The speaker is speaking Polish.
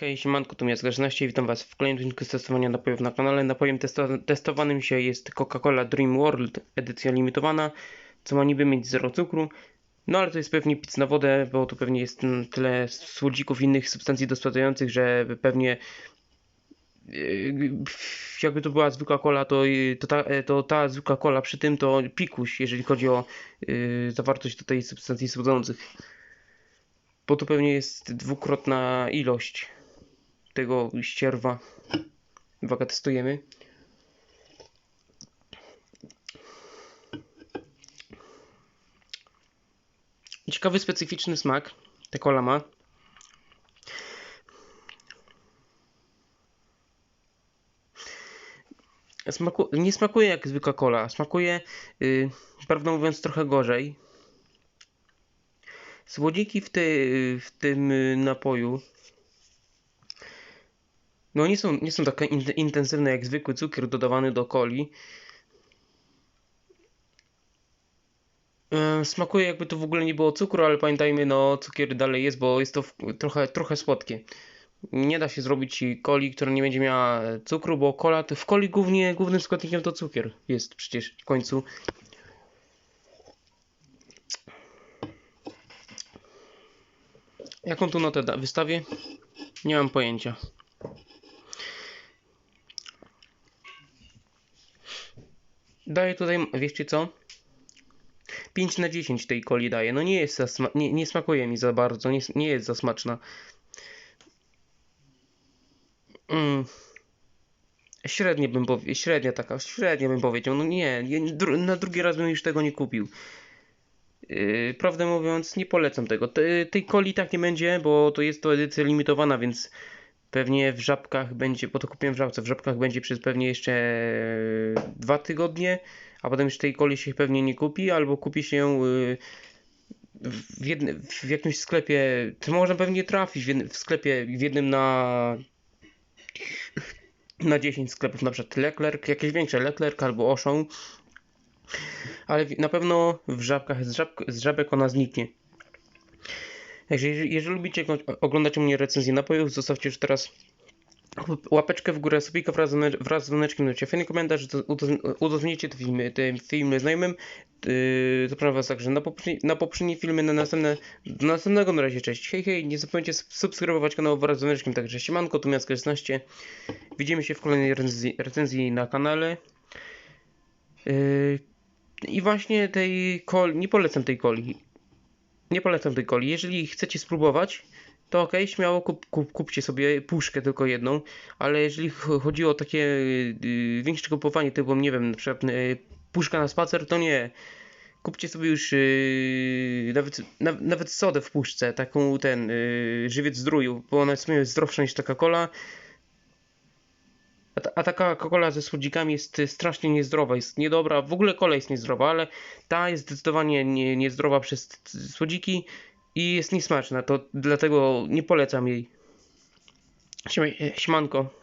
Hej, siemanko, tu jest Grażynaście i witam was w kolejnym odcinku testowania napojów na kanale. Napojem testo testowanym dzisiaj jest Coca-Cola Dream World, edycja limitowana, co ma niby mieć zero cukru. No ale to jest pewnie pic na wodę, bo tu pewnie jest tyle słodzików i innych substancji dosładzających, że pewnie yy, jakby to była zwykła cola, to, to, ta, to ta zwykła cola przy tym to pikuś, jeżeli chodzi o yy, zawartość tutaj substancji słodzących. Bo tu pewnie jest dwukrotna ilość tego ścierwa. Uwaga, testujemy. Ciekawy, specyficzny smak ta kola ma. Smaku, nie smakuje jak zwykła kola, smakuje, yy, prawdę mówiąc, trochę gorzej. Słodziki w, te, w tym y, napoju no nie są, nie są in, intensywne jak zwykły cukier dodawany do coli. E, smakuje jakby to w ogóle nie było cukru, ale pamiętajmy, no cukier dalej jest, bo jest to trochę, trochę słodkie. Nie da się zrobić coli, która nie będzie miała cukru, bo kola, w coli głównie, głównym składnikiem to cukier jest przecież w końcu. Jaką tu notę wystawię? Nie mam pojęcia. Daję tutaj, wiecie co? 5 na 10 tej coli daję. No nie jest za sma- nie, nie smakuje mi za bardzo, nie, nie jest za smaczna. Mm. Średnie bym powiedział, średnia taka, średnia bym powiedział. No nie, na drugi raz bym już tego nie kupił. Yy, prawdę mówiąc, nie polecam tego. Te, tej coli tak nie będzie, bo to jest to edycja limitowana, więc pewnie w żabkach będzie, bo to kupiłem w żabce, w żabkach będzie przez pewnie jeszcze dwa tygodnie, a potem już tej coli się pewnie nie kupi, albo kupi się yy, w, w jakimś sklepie, to można pewnie trafić w, jednym, w sklepie w jednym na na 10 sklepów, na przykład Leclerc, jakieś większe Leclerc albo Auchan, ale na pewno w żabkach z, żab, z żabek ona zniknie. Także jeżeli, jeżeli lubicie oglądać u mnie recenzję napojów, zostawcie już teraz łapeczkę w górę, subika wraz, wraz z dzwoneczkiem, dajcie fajny komentarz, udostępnijcie te filmy, te filmy znajomym. Yy, zapraszam was także na poprzednie, na poprzednie filmy, na następne, do następnego na razie, cześć, hej hej, nie zapomnijcie subskrybować kanał wraz z dzwoneczkiem, także siemanko, tu Miasto 16, widzimy się w kolejnej recenzji, recenzji na kanale. Yy, I właśnie tej coli, nie polecam tej coli, nie polecam tej coli. Jeżeli chcecie spróbować, to ok, śmiało kup, kup, kupcie sobie puszkę tylko jedną, ale jeżeli chodzi o takie yy, większe kupowanie, typu, nie wiem, na przykład yy, puszka na spacer, to nie. Kupcie sobie już nawet, na, nawet sodę w puszce, taką ten yy, żywiec zdróju, bo ona jest zdrowsza niż taka cola. A, ta, a taka Coca-Cola ze słodzikami jest strasznie niezdrowa, jest niedobra, w ogóle kola jest niezdrowa, ale ta jest zdecydowanie nie, niezdrowa przez słodziki i jest niesmaczna, to dlatego nie polecam jej. Siemanko.